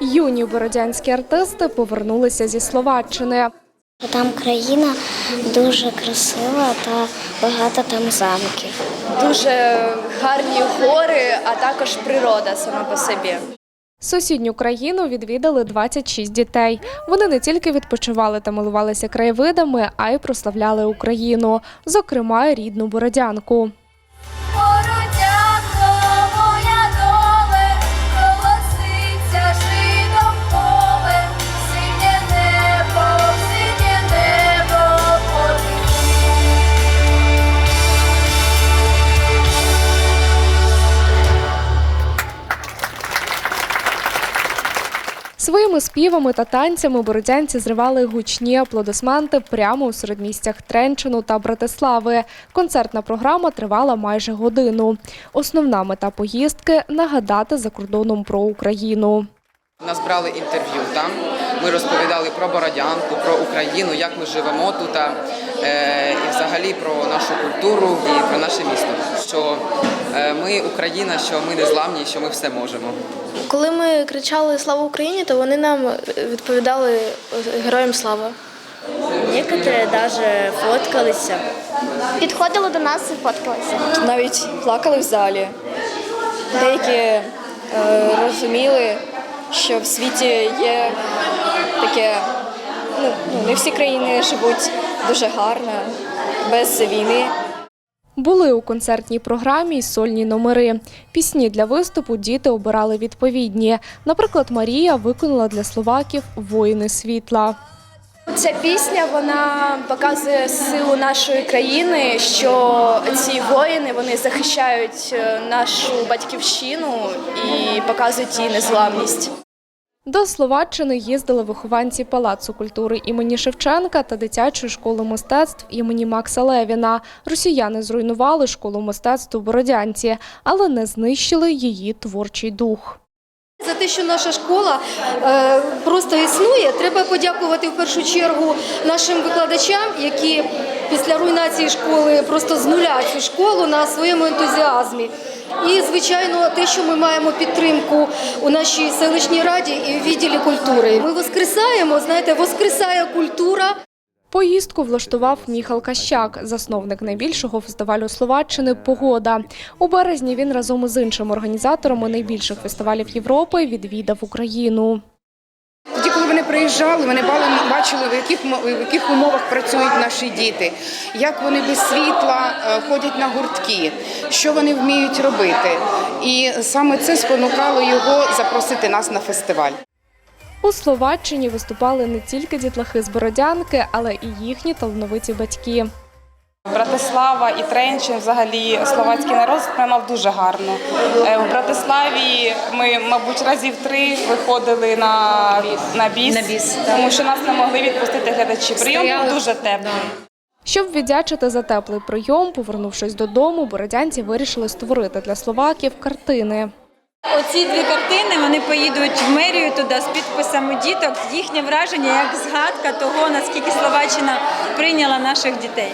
Юні бородянські артисти повернулися зі Словаччини. Там країна дуже красива та багато там замків. Дуже гарні гори, а також природа сама по собі. Сусідню країну відвідали 26 дітей. Вони не тільки відпочивали та милувалися краєвидами, а й прославляли Україну, зокрема рідну бородянку. Своїми співами та танцями бородянці зривали гучні аплодисменти прямо у середмістях Тренчину та Братислави. Концертна програма тривала майже годину. Основна мета поїздки нагадати за кордоном про Україну. Нас брали інтерв'ю там. Ми розповідали про Бородянку, про Україну, як ми живемо тут, е, і взагалі про нашу культуру і про наше місто. Що ми Україна, що ми не зламні, що ми все можемо. Коли ми кричали Слава Україні, то вони нам відповідали Героям слава. Некоторі навіть фоткалися. Підходили до нас і фоткалися. навіть плакали в залі. Деякі е, розуміли, що в світі є таке, ну, ну не всі країни живуть дуже гарно, без війни. Були у концертній програмі й сольні номери. Пісні для виступу діти обирали відповідні. Наприклад, Марія виконала для словаків Воїни світла. Ця пісня вона показує силу нашої країни, що ці воїни вони захищають е, нашу батьківщину і показують її незламність. До Словаччини їздили вихованці Палацу культури імені Шевченка та дитячої школи мистецтв імені Макса Левіна. Росіяни зруйнували школу мистецтв у Бородянці, але не знищили її творчий дух. За те, що наша школа е, просто існує, треба подякувати в першу чергу нашим викладачам, які після руйнації школи просто з нуля цю школу на своєму ентузіазмі. І, звичайно, те, що ми маємо підтримку у нашій селищній раді і в відділі культури. Ми воскресаємо, знаєте, воскресає культура. Поїздку влаштував Міхал Кащак, засновник найбільшого фестивалю Словаччини Погода. У березні він разом із іншими організаторами найбільших фестивалів Європи відвідав Україну. Тоді, коли вони приїжджали, вони бачили, в яких, в яких умовах працюють наші діти, як вони без світла е, ходять на гуртки, що вони вміють робити. І саме це спонукало його запросити нас на фестиваль. У Словаччині виступали не тільки дітлахи з Бородянки, але і їхні талановиті батьки. Братислава і Тренчин, взагалі словацький народ сприймав дуже гарно. Е, У Братиславі ми, мабуть, разів три виходили на, на біс, тому що нас не могли відпустити глядачі. Прийом був дуже теплий. Щоб віддячити за теплий прийом, повернувшись додому, бородянці вирішили створити для словаків картини. Оці дві картини вони поїдуть в мерію туди з підписами діток. Їхнє враження як згадка того, наскільки Словаччина прийняла наших дітей.